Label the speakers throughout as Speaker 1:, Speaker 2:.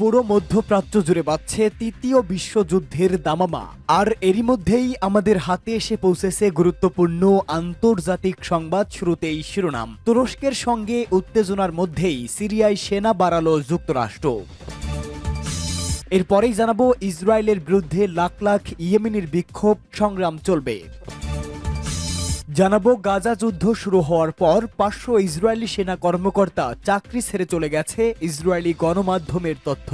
Speaker 1: পুরো মধ্যপ্রাচ্য জুড়ে বাজছে তৃতীয় বিশ্বযুদ্ধের দামামা। আর এরই মধ্যেই আমাদের হাতে এসে পৌঁছেছে গুরুত্বপূর্ণ আন্তর্জাতিক সংবাদ শুরুতেই শিরোনাম। তুরস্কের সঙ্গে উত্তেজনার মধ্যেই সিরিয়ায় সেনা বাড়ালো যুক্তরাষ্ট্র। এরপরেই জানাব ইসরায়েলের বিরুদ্ধে লাখ লাখ ইয়েমেনের বিক্ষোভ, সংগ্রাম চলবে। জানাব, গাজা যুদ্ধ শুরু হওয়ার পর পাঁচশো ইসরায়েলি সেনা কর্মকর্তা চাকরি ছেড়ে চলে গেছে ইসরায়েলি গণমাধ্যমের তথ্য।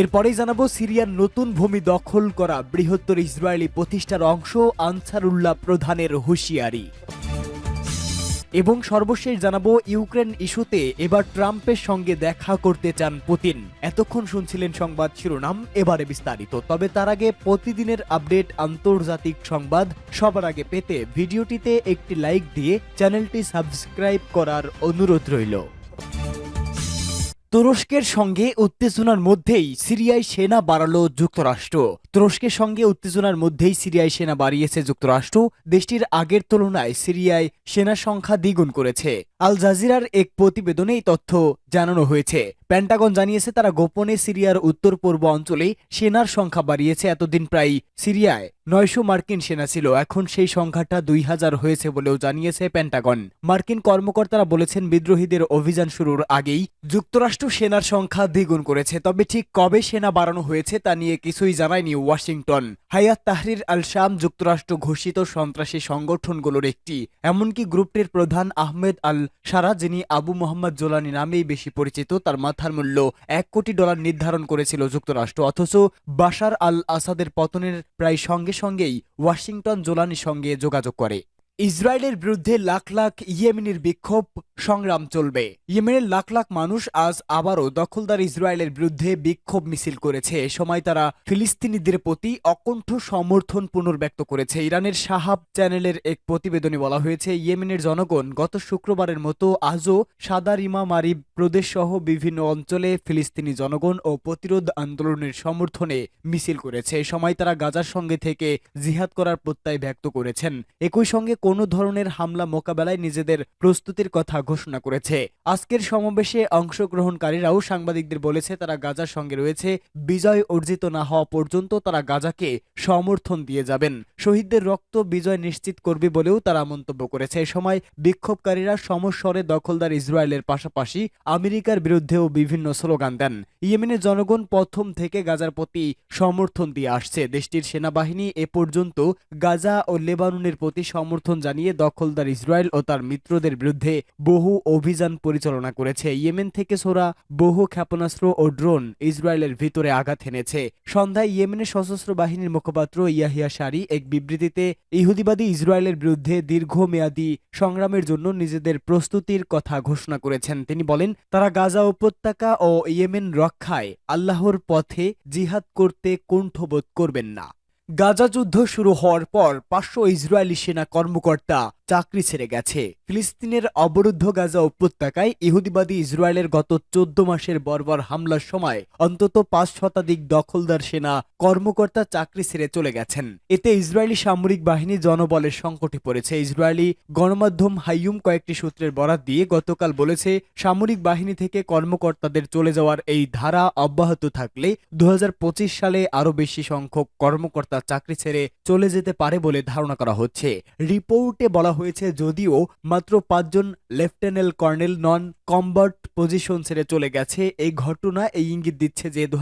Speaker 1: এরপরেই জানাব, সিরিয়ার নতুন ভূমি দখল করা বৃহত্তর ইসরায়েলি প্রতিষ্ঠার অংশ আনসারুল্লাহ প্রধানের হুঁশিয়ারি। এবং সর্বশেষ জানাব ইউক্রেন ইস্যুতে এবার ট্রাম্পের সঙ্গে দেখা করতে চান পুতিন। এতক্ষণ শুনছিলেন সংবাদ শিরোনাম, এবারে বিস্তারিত। তবে তার আগে প্রতিদিনের আপডেট আন্তর্জাতিক সংবাদ সবার আগে পেতে ভিডিওটিতে একটি লাইক দিয়ে চ্যানেলটি সাবস্ক্রাইব করার অনুরোধ রইল। তুরস্কের সঙ্গে উত্তেজনার মধ্যেই সিরিয়ায় সেনা বাড়ালো যুক্তরাষ্ট্র। তুরস্কের সঙ্গে উত্তেজনার মধ্যেই সিরিয়ায় সেনা বাড়িয়েছে যুক্তরাষ্ট্র। দেশটির আগের তুলনায় সিরিয়ায় সেনা সংখ্যা দ্বিগুণ করেছে। আল জাজিরার এক প্রতিবেদনে এই তথ্য জানানো হয়েছে। প্যান্টাগন জানিয়েছে, তারা গোপনে সিরিয়ার উত্তর পূর্ব অঞ্চলে সেনার সংখ্যা বাড়িয়েছে। এতদিন প্রায় সিরিয়ায় নয়শো মার্কিন সেনা ছিল। এখন সেই সংখ্যাটা দুই হাজার হয়েছে বলেও জানিয়েছে প্যান্টাগন। মার্কিন কর্মকর্তারা বলেছেন, বিদ্রোহীদের অভিযান শুরুর আগেই যুক্তরাষ্ট্র সেনার সংখ্যা দ্বিগুণ করেছে। তবে ঠিক কবে সেনা বাড়ানো হয়েছে তা নিয়ে কিছুই জানায়নি ওয়াশিংটন। হায়াত তাহরির আল শাম যুক্তরাষ্ট্র ঘোষিত সন্ত্রাসী সংগঠনগুলোর একটি, এমনকি গ্রুপটির প্রধান আহমেদ আল সারা যিনি আবু মোহাম্মদ জোলানি নামেই বেশি পরিচিত, তার মাথার মূল্য এক কোটি ডলার নির্ধারণ করেছিল যুক্তরাষ্ট্র। অথচ বাশার আল আসাদের পতনের প্রায় সঙ্গে সঙ্গেই ওয়াশিংটন জোলানির সঙ্গে যোগাযোগ করে। ইসরায়েলের বিরুদ্ধে লাখ লাখ ইয়েমেনের বিক্ষোভ, সংগ্রাম চলবে। ইয়েমেনের লাখ লাখ মানুষ আজ আবারও দখলদার ইসরায়েলের বিরুদ্ধে বিক্ষোভ মিছিল করেছে। এ সময় তারা ফিলিস্তিনিদের প্রতি অকণ্ঠ সমর্থন পুনর্ব্যক্ত করেছে। ইরানের সাহাব চ্যানেলের এক প্রতিবেদনে বলা হয়েছে, ইয়েমেনের জনগণ গত শুক্রবারের মতো আজও সাদার ইমাম আরিব প্রদেশ সহ বিভিন্ন অঞ্চলে ফিলিস্তিনি জনগণ ও প্রতিরোধ আন্দোলনের সমর্থনে মিছিল করেছে। এ সময় তারা গাজার সঙ্গে থেকে জিহাদ করার প্রত্যয় ব্যক্ত করেছেন। একই সঙ্গে কোনো ধরনের হামলা মোকাবেলায় নিজেদের প্রস্তুতির কথা ঘোষণা করেছে। আজকের সমাবেশে অংশগ্রহণকারীরাও সাংবাদিকদের বলেছে, তারা গাজার সঙ্গে রয়েছে। বিজয় অর্জিত না হওয়া পর্যন্ত তারা গাজাকে সমর্থন দিয়ে যাবেন। শহীদদের রক্ত বিজয় নিশ্চিত করবে বলেও তারা মন্তব্য করেছে। এ সময় বিক্ষোভকারীরা সমস্বরে দখলদার ইসরায়েলের পাশাপাশি আমেরিকার বিরুদ্ধেও বিভিন্ন স্লোগান দেন। ইয়েমেনের জনগণ প্রথম থেকে গাজার প্রতি সমর্থন দিয়ে আসছে। দেশটির সেনাবাহিনী এ পর্যন্ত গাজা ও লেবাননের প্রতি সমর্থন জানিয়ে দখলদার ইসরায়েল ও তার মিত্রদের বিরুদ্ধে বহু অভিযান পরিচালনা করেছে। ইয়েমেন থেকে ছোড়া বহু ক্ষেপণাস্ত্র ও ড্রোন ইসরায়েলের ভিতরে আঘাত এনেছে। সন্ধ্যায় ইয়েমেনের সশস্ত্র বাহিনীর মুখপাত্র ইয়াহিয়া সারি এক বিবৃতিতে ইহুদিবাদী ইসরায়েলের বিরুদ্ধে দীর্ঘমেয়াদী সংগ্রামের জন্য নিজেদের প্রস্তুতির কথা ঘোষণা করেছেন। তিনি বলেন, তারা গাজা উপত্যকা ও ইয়েমেন রক্ষায় আল্লাহর পথে জিহাদ করতে কুণ্ঠবোধ করবেন না। গাজা যুদ্ধ শুরু হওয়ার পর পাঁচশো ইসরায়েলি সেনা কর্মকর্তা চাকরি ছেড়ে গেছে। ফিলিস্তিনের অবরুদ্ধ গাজা উপত্যকায় ইহুদিবাদী ইসরায়েলের গত চোদ্দ মাসের বর্বর হামলার সময় অন্তত পাঁচ শতাধিক দখলদার সেনা কর্মকর্তা চাকরি ছেড়ে চলে গেছেন। এতে ইসরায়েলি সামরিক বাহিনী জনবলের সংকটে পড়েছে। ইসরায়েলি গণমাধ্যম হাইয়ুম কয়েকটি সূত্রের বরাত দিয়ে গতকাল বলেছে, সামরিক বাহিনী থেকে কর্মকর্তাদের চলে যাওয়ার এই ধারা অব্যাহত থাকলে দু হাজার পঁচিশ সালে আরও বেশি সংখ্যক কর্মকর্তা চাকরি ছেড়ে চলে যেতে পারে বলে ধারণা করা হচ্ছে। রিপোর্টে বলা হয়েছে, যদিও মাত্র পাঁচজন lieutenant colonel non combat position ছেড়ে চলে গেছে, এই ঘটনা এই ইঙ্গিত দিচ্ছে যে দু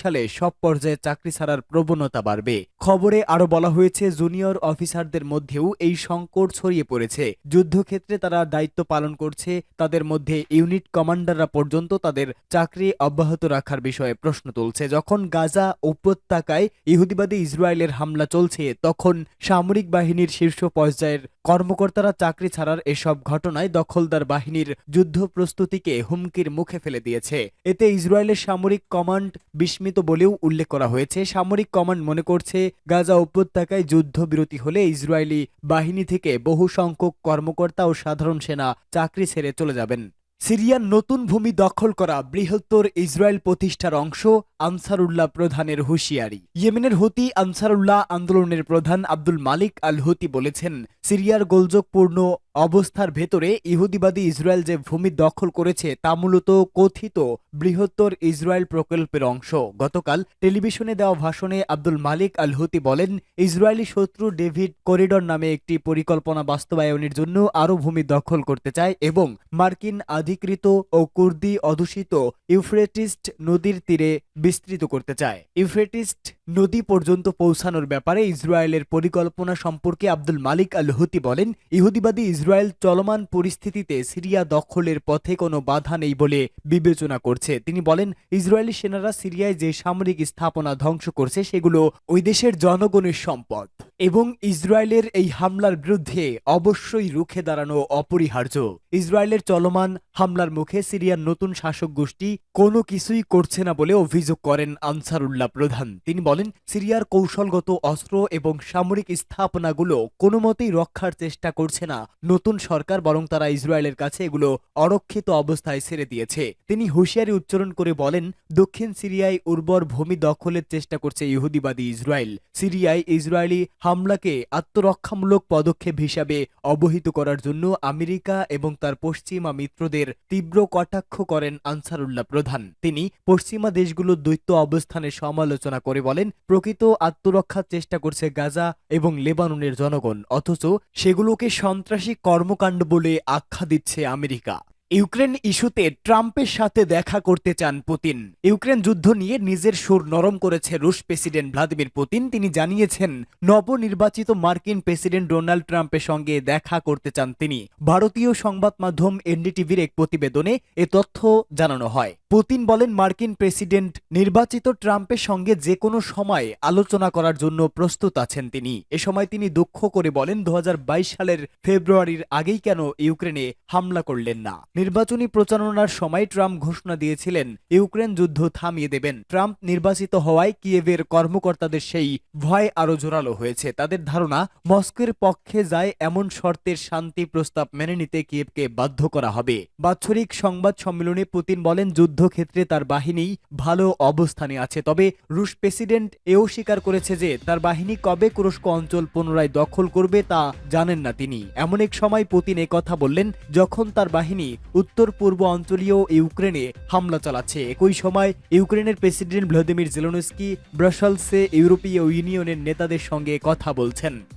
Speaker 1: সালে সব পর্যায়ে চাকরি ছাড়ার প্রবণতা বাড়বে। খবরে আরও বলা হয়েছে, জুনিয়র অফিসারদের মধ্যেও এই সংকট ছড়িয়ে পড়েছে। যুদ্ধক্ষেত্রে তারা দায়িত্ব পালন করছে, তাদের মধ্যে ইউনিট কমান্ডাররা পর্যন্ত তাদের চাকরি অব্যাহত রাখার বিষয়ে প্রশ্ন তুলছে। যখন গাজা উপত্যকায় ইহুদিবাদী ইসরায়েলের হামলা চলছে, তখন সামরিক বাহিনীর শীর্ষ পর্যায়ের কর্মকর্তারা চাকরি ছাড়ার এসব ঘটনায় দখলদার বাহিনীর যুদ্ধ প্রস্তুতিকে হুমকির মুখে ফেলে দিয়েছে। এতে ইসরায়েলের সামরিক কমান্ড বিস্মিত বলেও উল্লেখ করা হয়েছে। সামরিক কমান্ড মনে করছে, গাজা উপত্যকায় যুদ্ধবিরতি হলে ইসরায়েলি বাহিনী থেকে বহু সংখ্যক কর্মকর্তা ও সাধারণ সেনা চাকরি ছেড়ে চলে যাবেন। সিরিয়ার নতুন ভূমি দখল করা বৃহত্তর ইসরায়েল প্রতিষ্ঠার অংশ আনসারুল্লাহ প্রধানের হুঁশিয়ারি। ইয়েমেনের হুতি আনসারুল্লাহ আন্দোলনের প্রধান আব্দুল মালিক আল হতি বলেছেন, সিরিয়ার গোলযোগপূর্ণ অবস্থার ভেতরে ইহুদিবাদী ইসরায়েল যে ভূমি দখল করেছে তা মূলত কথিত বৃহত্তর ইসরায়েল প্রকল্পের অংশ। গতকাল টেলিভিশনে দেওয়া ভাষণে আব্দুল মালিক আল হুতি বলেন, ইসরায়েলি শত্রু ডেভিড করিডর নামে একটি পরিকল্পনা বাস্তবায়নের জন্য আরও ভূমি দখল করতে চায় এবং মার্কিন আধিকৃত ও কুর্দি অধ্যুষিত ইউফ্রেটিস্ট নদীর তীরে বিস্তৃত করতে চায়। ইউফ্রেটিস্ট নদী পর্যন্ত পৌঁছানোর ব্যাপারে ইসরায়েলের পরিকল্পনা সম্পর্কে আব্দুল মালিক আল হুতি বলেন, ইহুদিবাদী ইসরায়েল চলমান পরিস্থিতিতে সিরিয়া দখলের পথে কোনো বাধা নেই বলে বিবেচনা করছে। তিনি বলেন, ইসরায়েলি সেনারা সিরিয়ায় যে সামরিক স্থাপনা ধ্বংস করছে সেগুলো ওই দেশের জনগণের সম্পদ এবং ইসরায়েলের এই হামলার বিরুদ্ধে অবশ্যই রুখে দাঁড়ানো অপরিহার্য। ইসরায়েলের চলমান হামলার মুখে সিরিয়ার নতুন শাসক গোষ্ঠী কোনো কিছুই করছে না বলে অভিযোগ করেন আনসারুল্লাহ প্রধান। তিনি বলেন, সিরিয়ার কৌশলগত অস্ত্র এবং সামরিক স্থাপনাগুলো কোনো মতেই রক্ষার চেষ্টা করছে না। নতুন সরকার বরং তারা ইসরায়েলের কাছে এগুলো অরক্ষিত অবস্থায় ছেড়ে দিয়েছে। তিনি হুঁশিয়ারি উচ্চারণ করে বলেন, দক্ষিণ সিরিয়ায় উর্বর ভূমি দখলের চেষ্টা করছে ইহুদিবাদী ইসরায়েল। সিরিয়ায় ইসরায়েলি হামলাকে আত্মরক্ষামূলক পদক্ষেপ হিসাবে অবহিত করার জন্য আমেরিকা এবং তার পশ্চিমা মিত্রদের তীব্র কটাক্ষ করেন আনসারুল্লাহ প্রধান। তিনি পশ্চিমা দেশগুলোর দ্বৈত অবস্থানের সমালোচনা করে বলেন, প্রকৃত আত্মরক্ষার চেষ্টা করছে গাজা এবং লেবাননের জনগণ, অথচ সেগুলোকে সন্ত্রাসী কর্মকাণ্ড বলে আখ্যা দিচ্ছে আমেরিকা। ইউক্রেন ইস্যুতে ট্রাম্পের সাথে দেখা করতে চান পুতিন। ইউক্রেন যুদ্ধ নিয়ে নিজের সুর নরম করেছে রুশ প্রেসিডেন্ট ভ্লাদিমির পুতিন। তিনি জানিয়েছেন, নবনির্বাচিত মার্কিন প্রেসিডেন্ট ডোনাল্ড ট্রাম্পের সঙ্গে দেখা করতে চান তিনি। ভারতীয় সংবাদ মাধ্যম এনডিটিভির এক প্রতিবেদনে এ তথ্য জানানো হয়। পুতিন বলেন, মার্কিন প্রেসিডেন্ট নির্বাচিত ট্রাম্পের সঙ্গে যে কোনো সময় আলোচনা করার জন্য প্রস্তুত আছেন তিনি। এ সময় তিনি দুঃখ করে বলেন, দু হাজার বাইশ সালের ফেব্রুয়ারির আগেই কেন ইউক্রেনে হামলা করলেন না। নির্বাচনী প্রচারণার সময় ট্রাম্প ঘোষণা দিয়েছিলেন, ইউক্রেন যুদ্ধ থামিয়ে দেবেন। ট্রাম্প নির্বাচিত হওয়ায় কিয়েভের কর্মকর্তাদের সেই ভয় আরও জোরালো হয়েছে। তাদের ধারণা, মস্কোর পক্ষে যায় এমন শর্তের শান্তি প্রস্তাব মেনে নিতে কিয়েভকে বাধ্য করা হবে। বাৎসরিক সংবাদ সম্মেলনে পুতিন বলেন, যুদ্ধক্ষেত্রে তার বাহিনী ভালো অবস্থানে আছে। তবে রুশ প্রেসিডেন্ট এও স্বীকার করেছে যে, তার বাহিনী কবে কুরস্ক অঞ্চল পুনরায় দখল করবে তা জানেন না তিনি। এমন এক সময় পুতিন কথা বললেন, যখন তার বাহিনী উত্তর পূর্ব অঞ্চলীয় ইউক্রেনে হামলা চালাচ্ছে। একই সময় ইউক্রেনের প্রেসিডেন্ট ভ্লাদিমির জেলোনস্কি ব্রাসেলসে ইউরোপীয় ইউনিয়নের নেতাদের সঙ্গে কথা বলছেন।